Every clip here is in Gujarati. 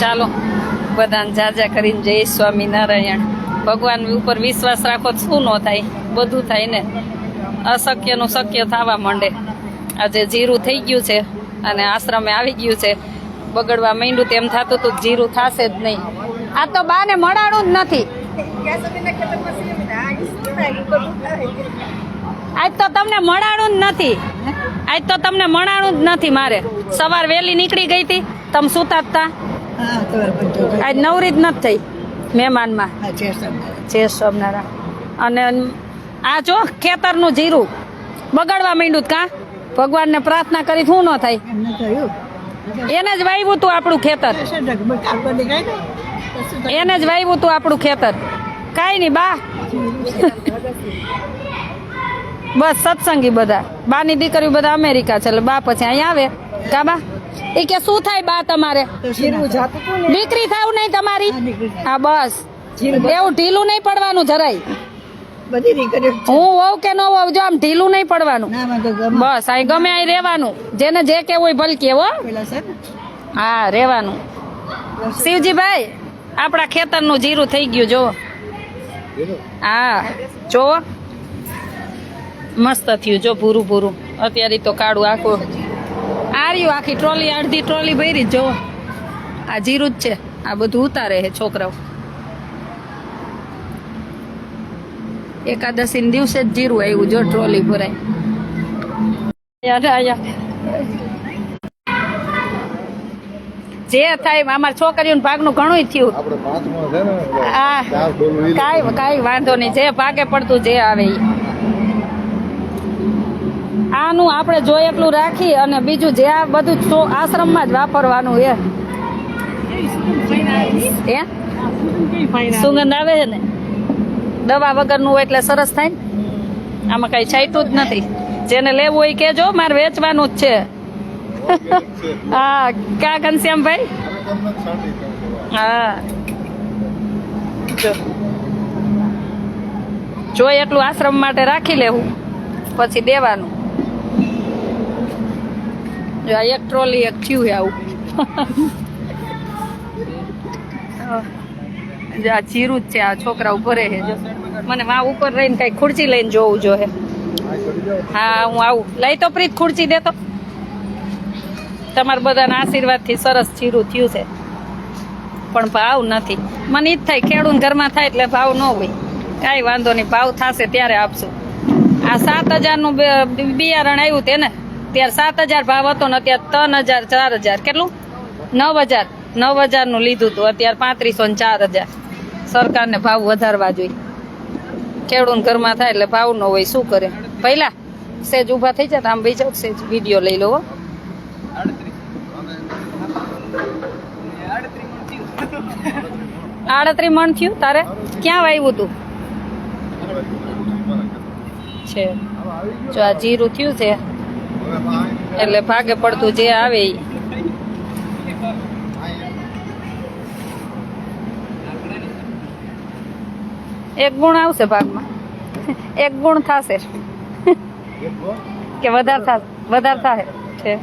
ચાલો, બધાને જાજા કરીને જય સ્વામિનારાયણ. ભગવાન ઉપર વિશ્વાસ રાખો શું ન થાય? બધું થાય ને. અશક્યનું શક્ય થવા માંડે. આજે જીરું થઈ ગયું છે અને આશ્રમે આવી ગયું છે. બગડવા માંડ્યું તેમ થતું હતું જીરું થશે જ નહીં. આ તો બાને મળાણું જ નથી. આજ તો તમને મળાણું જ નથી. આજ તો તમને મળાણું જ નથી મારે. સવાર વહેલી નીકળી ગઈ હતી, તમે સુતા જ તા. હા તો બધું આજ નવરી જ નથી થઈ મહેમાનમાં. જે છે સમજાય. અને આ જો ખેતરનું જીરું બગાડવા માંડ્યું કા? ભગવાનને પ્રાર્થના કરી શું ન થાય? એને જ વાવ્યું તું આપણું ખેતર. એને જ વાવ્યું તું આપણું ખેતર. કાંઈ નહીં બા. બસ સત્સંગી બધા. બાની દીકરીઓ બધા અમેરિકા છે એટલે બા પછી અહીંયા આવે. કા બા? એ કે શું થાય બા તમારે? દીકરી થાવ નહીં તમારી? હા બસ. એવું ઢીલું નહીં પડવાનું જરાય. બધી દીકરીઓ હું હોઉં કે ન હોઉં જો આમ ઢીલું નહીં પડવાનું. બસ અહીં ગમે અહીં રહેવાનું. જેને જે કે હોય ભલ કેવો હા. રહેવાનું. શિવજીભાઈ આપણા ખેતરનું જીરું થઈ ગયું જો હા જો મસ્ત થયું જો ભૂરું ભૂરું. અત્યારે તો કાળું આખું આ આખી ટ્રોલી અડધી ટ્રોલી ભરી જો. આ જીરું જ છે. આ બધું ઉતારે છે છોકરાઓ. એકાદશી દિવસે જ જીરું આવ્યું જો ટ્રોલી ભરાય. જે થાય અમારા છોકરીઓને ભાગનું ઘણું થયું. ને કાંઈ કાંઈ વાંધો નહીં. જે ભાગે પડતું જે આવે ઈ. આનું આપણે જો એટલું રાખી અને બીજું જે આ બધું આશ્રમમાં જ વાપરવાનું એ. સુગંધ આવે છે ને? દવા વગરનું હોય એટલે સરસ થાય ને? આમાં કઈ છાંટ્યું જ નથી. જેને લેવું હોય કેજો મારે વેચવાનું જ છે. હા કા ઘનશ્યામભાઈ. હા. જો. એટલું આશ્રમ માટે રાખી લેવું. પછી દેવાનું. જો એક ટ્રોલી એક થયું છે આવું. આ જીરું જ છે, આ છોકરા ઉપર છે, જો. મને વા ઉપર રહીને કઈ ખુરચી લઈને જોવું જોઈએ હા. હું આવું. લઈ તો પ્રીત ખુરચી દેતો તમારા બધાના આશીર્વાદથી સરસ જીરું થયું છે. પણ ભાવ નથી. મને ઈજ થાય ખેડૂત ઘરમાં થાય એટલે ભાવ ન હોય. કાંઈ વાંધો નહીં, ભાવ થશે ત્યારે આપશું. આ સાત હજારનું બિયારણ આવ્યું તેને ત્યારે સાત હજાર ભાવ હતો ને અત્યારે ત્રણ હજાર, ચાર હજાર. કેટલું? નવ હજાર. નવ હજારનું લીધું હતું. અત્યારે પાંત્રીસો ને ચાર હજાર. સરકારને ભાવ વધારવા જોઈએ. ખેડૂત ઘરમાં થાય એટલે ભાવ ન હોય, શું કરે? પહેલા સેજ ઊભા થઈ જાય આમ ભાઈ જાવ સેજ વીડિયો લઈ લો આડત્રી મણ થયું. તારે? ક્યાં વાવ્યું તું? છે. જો આ જીરું થયું છે. એટલે ભાગે પડતું જે આવે એક ગુણ આવશે ભાગમાં. એક ગુણ થશે. કે વધારે થશે વધારે થાય છે.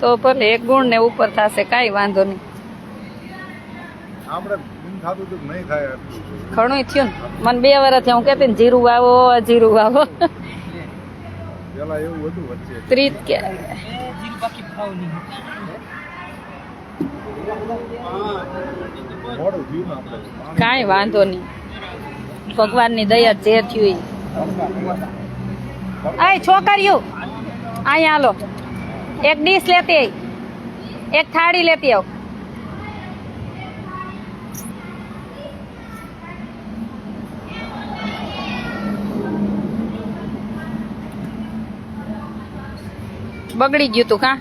તો ભલે એક ગુણ ને ઉપર થશે કાંઈ વાંધો નહીં. ઘણું થયું. ને. મને બે વર્ષથી હું કહેતી ને જીરું વાવો જીરું વાવો. પેલા એવું હતું વચ્ચે. ત્રીસ કે કાંઈ વાંધો નહીં. ભગવાનની દયા જે થયું. આય છોકરીઓ અહીંયા હાલો. એક ડીશ લેતી એક થાળી લેતી આવ. બગડી ગયું તું કા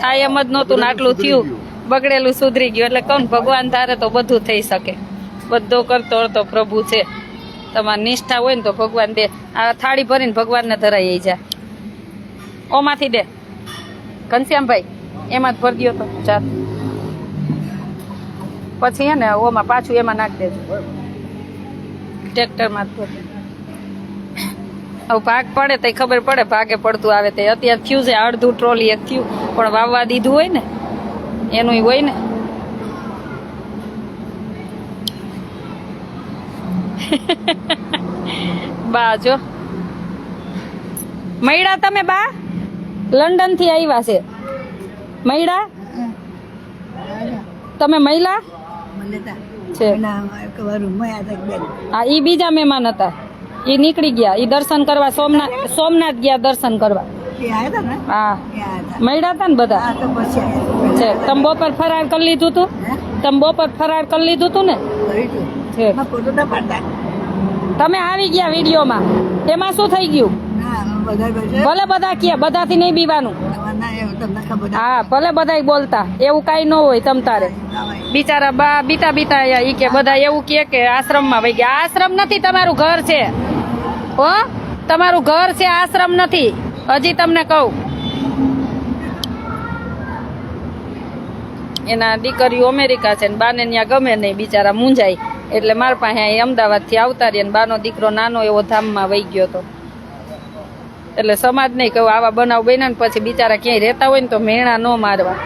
થાય એમ જ નહોતું ને આટલું થયું. બગડેલું સુધરી ગયું. એટલે કોણ ભગવાન ધારે તો બધું થઈ શકે. બધો કરતો તો પ્રભુ છે. તમારી નિષ્ઠા હોય ને તો ભગવાન દે. આ થાળી ભરીને ભગવાનને ધરાઈ જાય ઓમાંથી દે. ઘનશ્યામભાઈ એમાં જ ભરી દો તો ચાલ પછી હે ને ઓમાં પાછું એમાં નાખી દેજો. ટ્રેક્ટરમાં જ ભરી હવે ભાગ પડે તો ખબર પડે ભાગે પડતું આવે તે અત્યારે થયું છે અડધું ટ્રોલી એક થયું પણ વાવવા દીધું હોય ને એનું હોય ને. બા જો. મૈડા તમે બા? લંડનથી આવ્યા છે. મૈડા? તમે મહિલા છે. હા ઈ બીજા મહેમાન હતા. ઈ નીકળી ગયા. એ દર્શન કરવા સોમનાથ સોમનાથ ગયા દર્શન કરવા. એ હા. મળ્યા હતા ને બધા? છે. તમે બપોર ફરાર કરી લીધું તું? તમે બપોર ફરાર કરી લીધું તું ને? છે. તમે આવી ગયા વિડીયોમાં. એમાં શું થઈ ગયું? બધા ભલે બધા કે બધાથી નહીં બીવાનું. હા ભલે બધાય બોલતા. એવું કાંઈ ન હોય તમ તારે. બિચારા બા બીતા બીતા એ કે બધા એવું કે કે આશ્રમમાં વહી ગયા. આશ્રમ નથી તમારું ઘર છે. હો, તમારું ઘર છે, આશ્રમ નથી. હજી તમને કહું. એના દીકરીઓ અમેરિકા છે ને બાને ત્યાં ગમે નહીં, બિચારા મૂંઝાય. એટલે મારા પાસે અહીં અમદાવાદથી આવતા રહ્યા ને બાનો દીકરો નાનો એવો ધામમાં વહી ગયો હતો એટલે સમાજ નહીં કહું, આવા બનાવ બન્યા ને પછી બિચારા ક્યાંય રહેતા હોય ને તો મેણા ન મારવા.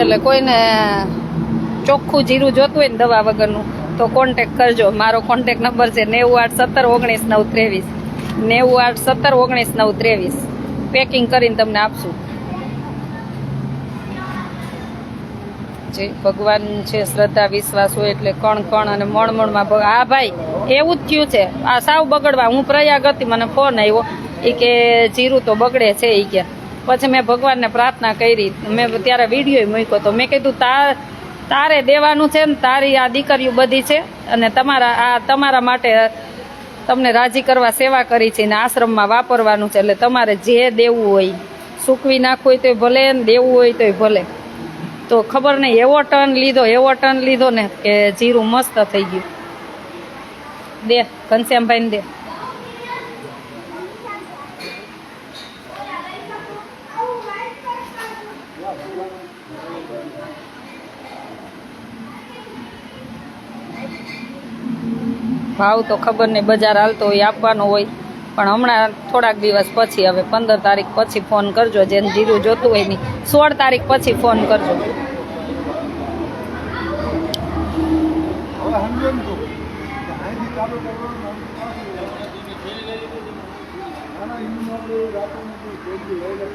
એટલે કોઈને ચોખ્ખું જીરું જોતું હોય ને દવા વગરનું, તો કોન્ટેક કરજો. મારો કોન્ટેક નંબર છે નેવું આઠ સત્તર ઓગણીસ નવ ત્રેવીસ. નેવું આઠ સત્તર ઓગણીસ નવ ત્રેવીસ. પેકિંગ કરીને તમને આપશું. જે ભગવાન છે, શ્રદ્ધા, વિશ્વાસ હોય એટલે કણ કણ અને મણમણમાં હા ભાઈ, એવું જ થયું છે. આ સાવ બગડવા. હું પ્રયાગ હતી મને ફોન આવ્યો એ કે જીરું તો બગડે છે એ કે. પછી મેં ભગવાનને પ્રાર્થના કરી. મેં ત્યારે વીડિયો મૂક્યો તો મેં કીધું, તાર તારે દેવાનું છે ને તારી આ દીકરીઓ બધી છે અને તમારા આ તમારા માટે તમને રાજી કરવા સેવા કરી છે ને આશ્રમમાં વાપરવાનું છે એટલે તમારે જે દેવું હોય, સૂકવી નાખવું હોય તોય ભલે ને દેવું હોય તોય ભલે. તો ખબર નહીં, એવો ટર્ન લીધો, એવો ટર્ન લીધો ને કે જીરું મસ્ત થઈ ગયું. દે, ઘનશ્યામભાઈને દે. ભાવ તો ખબર નહીં, બજાર હાલતો હોય, આપવાનો હોય. પણ હમણાં થોડાક દિવસ પછી, હવે પંદર તારીખ પછી ફોન કરજો જેને જીરું જોતું હોય નહીં સોળ તારીખ પછી ફોન કરજો. હવે સમજો ને તું કે અહીંથી ચાલુ કરવાનું આના હિન્દુ આપણે રાતોનું કોઈ ભેગી લઈ લે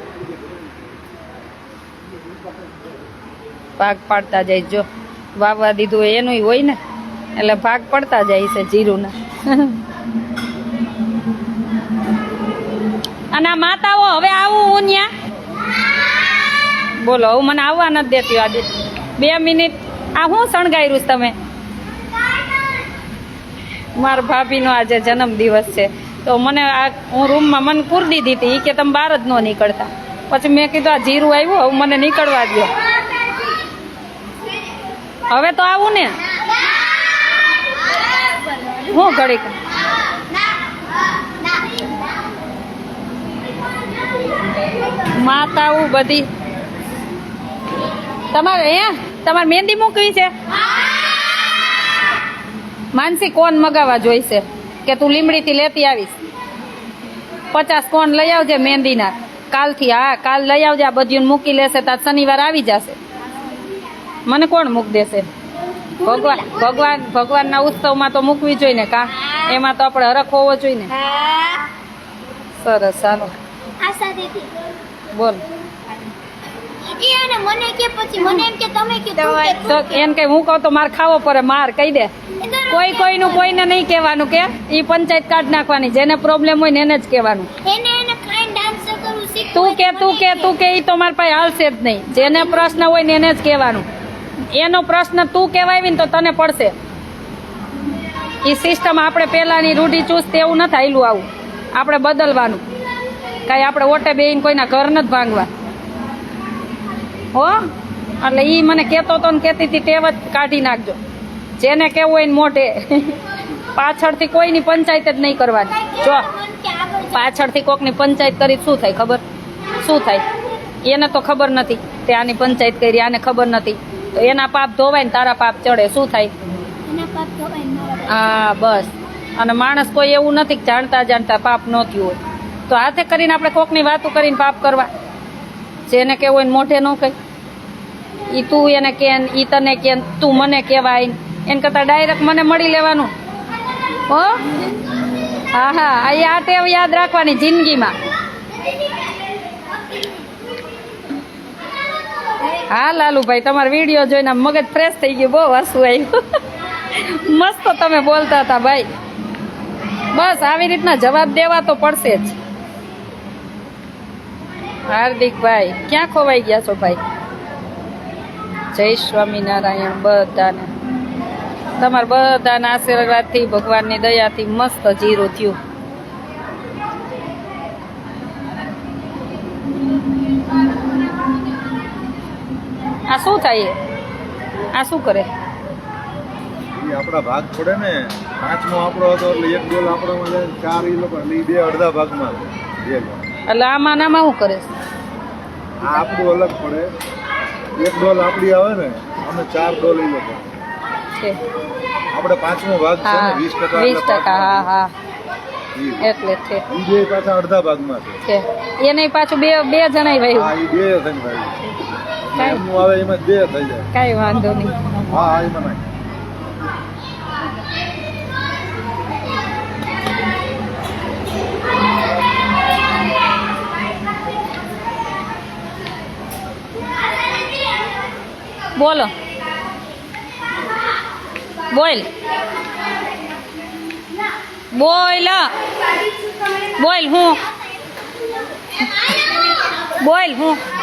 ભાગ પાડતા જાય જો. વાવવા દીધું એનું હોય ને. એટલે ભાગ પડતા જાય છે જીરુના. અને આ માતાઓ હવે આવું હું બોલો હું મને આવવા નથી દેતી આજે. બે મિનિટ. આ હું શણગાર્યું છે તમે? મારા ભાભીનો આજે જન્મદિવસ છે. તો મને આ હું રૂમમાં મને પૂરી દીધી હતી. કે તમે બહાર જ ન નીકળતા. પછી મેં કીધું, આ જીરું આવ્યું, હવે મને નીકળવા દો હવે તો આવું ને? હું ઘડીક માતાઓ બધી. તમારે હે તમારે મહેંદી મૂકવી છે? માનસી કોણ મગાવવા જોઈશે કે તું લીમડીથી લેતી આવીશ? પચાસ કોણ લઈ આવજે મહેંદીના. કાલથી હા કાલ લઈ આવજે, આ બધીને મૂકી લેશે, તાર શનિવાર આવી જશે. મને કોણ મૂક દેશે? ભગવાન ભગવાન, ભગવાનના ઉત્સવમાં તો મૂકવી જોઈએ ને કા? એમાં તો આપણે હરખ હોવો જોઈએ ને સરસ ચાલો બોલ. એમ કે હું કહું તો માર ખાવો પડે, માર કહી દે. કોઈ કોઈનું કોઈને નહીં કહેવાનું કે, ઈ પંચાયત કાર્ડ નાખવાની, જેને પ્રોબ્લેમ હોય ને એને જ કહેવાનું. તું કે તું કે તું કે, ઈ તો મારા પાસે હાલશે જ નહીં. જેને પ્રશ્ન હોય ને એને જ કહેવાનું. એનો પ્રશ્ન તું કહેવાય ને તો તને પડશે. એ સિસ્ટમ આપણે પહેલાની રૂઢી ચુસ્ત એવું નથી હાલ્યું આવું. આપણે બદલવાનું. કાંઈ આપણે ઓટે બેહીને કોઈના ઘર નથી ભાંગવા. હો? એટલે એ મને કહેતો તો ને કહેતી હતી, ટેવ જ કાઢી નાખજો. જેને કેવું હોય ને મોઢે. પાછળથી કોઈની પંચાયત જ નહીં કરવાની. જો, પાછળથી કોકની પંચાયત કરી શું થાય ખબર? શું થાય? એને તો ખબર નથી. તે આની પંચાયત કરી, આને ખબર નથી. એના પાપ ધોવાય ને તારા પાપ ચડે. શું થાય. હા બસ. અને માણસ કોઈ એવું નથી કે જાણતા જાણતા પાપ ન થયું હોય. તો હાથે કરીને આપણે કોકની વાતો કરીને પાપ કરવા. જેને કેવું હોય ને મોઢે ન કહી. એ તું એને કે ઈ તને કે તું મને કહેવાય એને કરતાં ડાયરેક્ટ મને મળી લેવાનું. હો? હા હા. આ ટેવ યાદ રાખવાની જિંદગીમાં. હા, લાલુભાઈ, તમારો વીડિયો જોઈને મગજ ફ્રેશ થઈ ગયું, બહુ હસવું આવ્યું. મસ્ત તમે બોલતા હતા, ભાઈ. બસ, આવી રીતના જવાબ દેવા તો પડશે જ. હાર્દિકભાઈ, ક્યાં ખોવાઈ ગયા છો, ભાઈ? જય સ્વામિનારાયણ, બધાને. તમારા બધાના આશીર્વાદથી, ભગવાનની દયાથી મસ્ત જીરું થયું. આ શું થાય? આ શું કરે? આપણા ભાગ પડે ને પાંચમો આપણો હતો એટલે એક ગોલ આપણો મળે ચાર ઈ લોકો એટલે બે અડધા ભાગમાં બે એટલે આમાં માનામાં શું કરે? આ આપણું અલગ પડે. એક ડોલ આપણી આવે ને અમે ચાર ડોલ ઈ લોકો. છે. આપણે પાંચમો ભાગ છે ને વીસ ટકા વીસ ટકા હા હા. એટલે છે. બે પાછા અડધા ભાગમાં છે. એને પાછું બે બે જણાય ભાઈ બે જણ જાય કાંઈ આવે એમાં બે થઈ જાય. કાંઈ વાંધો નહીં. હા હા એમાં નહીં બોલો. બોલ. બોલ. બોલ હું. બોલ હું.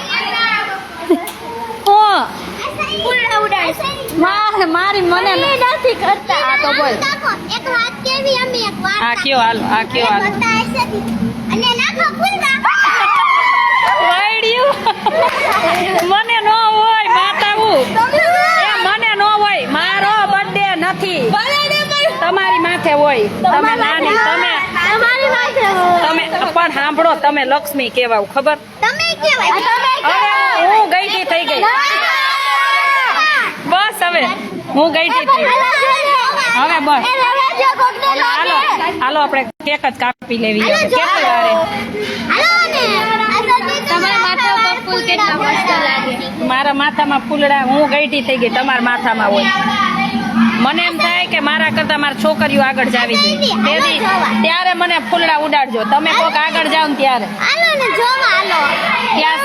ફૂલડા ઉડાડે મારે મારી મને નથી કરતા. આ તો બોલ. એક વાત કેવી અમે એક વાત આ કયો હાલો આ કયો હાલ. અને નાખો ફૂલડા વાડ્યું મને નો હોય માતાવું એ મને નો હોય મારો બર્થડે નથી. તમારી માથે હોય. તમે નાની તમે તમારી માથે તમે પણ સાંભળો તમે લક્ષ્મી કેવાવ ખબર? તમે કેવાય હું ગઈ થઈ ગઈ. બસ હવે હું ગઈ થઈ હવે બસ. હાલો હાલો આપણે કેક જ કાપી લેવી મારા માથામાં ફૂલડા હું ગઈટી થઈ ગઈ તમારા માથામાં હોય. મને એમ થાય કે મારા કરતા મારા છોકરીઓ આગળ જાવી જોઈએ. ત્યારે મને ફૂલડા ઉડાડજો. તમે કોક આગળ જાઓ ને ત્યારે. હાલો ને જોવા હાલો. ત્યાં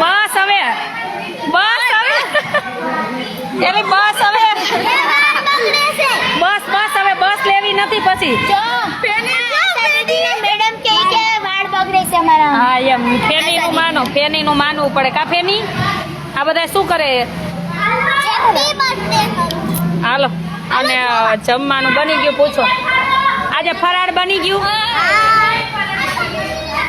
બસ હવે. બસ હવે. એલી બસ હવે. બસ બસ હવે બસ લેવી નથી પછી. હા એમ. ફેનીનું માનો ફેનીનું માનવું પડે. કા ફેની? આ બધા શું કરે? હાલો. અને જમવાનું બની ગયું પૂછો. આજે ફરાળ બની ગયું?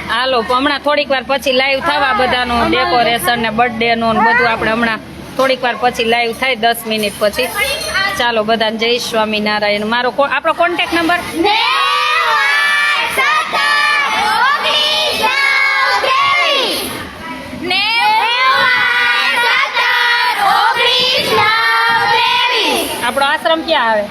હાલો હમણાં થોડીક વાર પછી લાઈવ થવા બધાનું ડેકોરેશન ને બર્થડે નું ને બધું આપણે હમણાં થોડીક વાર પછી લાઈવ થાય, દસ મિનિટ પછી. ચાલો, બધાને જય સ્વામિનારાયણ. મારો આપણો કોન્ટેક્ટ નંબર આપણો આશ્રમ ક્યાં આવે?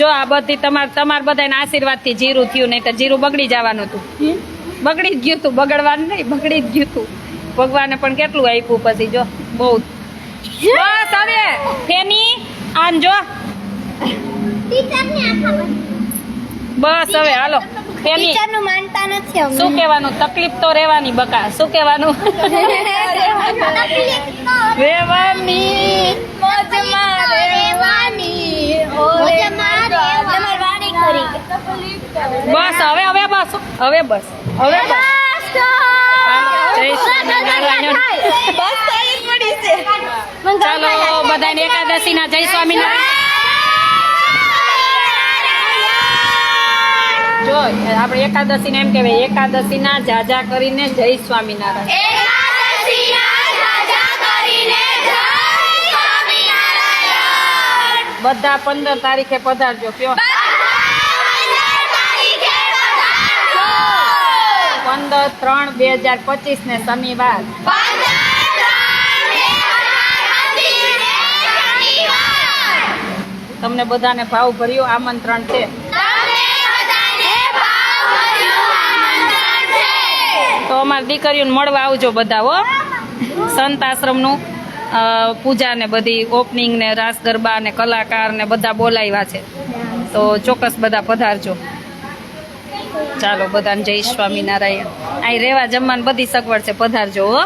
જો આ બધી તમાર તમાર બધાના આશીર્વાદથી જીરું થયું નહીં તો જીરું બગડી જવાનું હતું. બગડી જ ગયું હતું બગડવાનું નહીં બગડી જ ગયું હતું. ભગવાને પણ કેટલું આપ્યું પછી જો બહુ. બસ હવે ફેની આમ જો. બસ હવે હાલો. ફેની. માનતા નથી શું કહેવાનું? તકલીફ તો રહેવાની બકા શું કહેવાનું? રહેવાની. મોજમાં રહેવાની. બસ હવે હવે બસ હવે બસ. હવે બસ. ચાલો બધાને એકાદશીના જય સ્વામિનારાયણ. જો આપણે એકાદશીને એમ કહેવાય એકાદશીના જાજા કરીને જય સ્વામિનારાયણ. બધા પંદર તારીખે પધારજો કયો પંદર ત્રણ બે હજાર પચીસ ને શનિવાર. તમને બધાને ભાવ ભર્યું, આમંત્રણ છે. તો અમારી દીકરીઓને મળવા આવજો બધા, હો. સંત આશ્રમનું. પૂજા ને બધી ઓપનિંગ ને રાસ, ગરબા ને કલાકાર ને બધા બોલાવ્યા છે. તો ચોક્કસ બધા પધારજો. ચાલો બધાને જય સ્વામિનારાયણ. અહીં રહેવા જમવાની બધી સગવડ છે, પધારજો હો.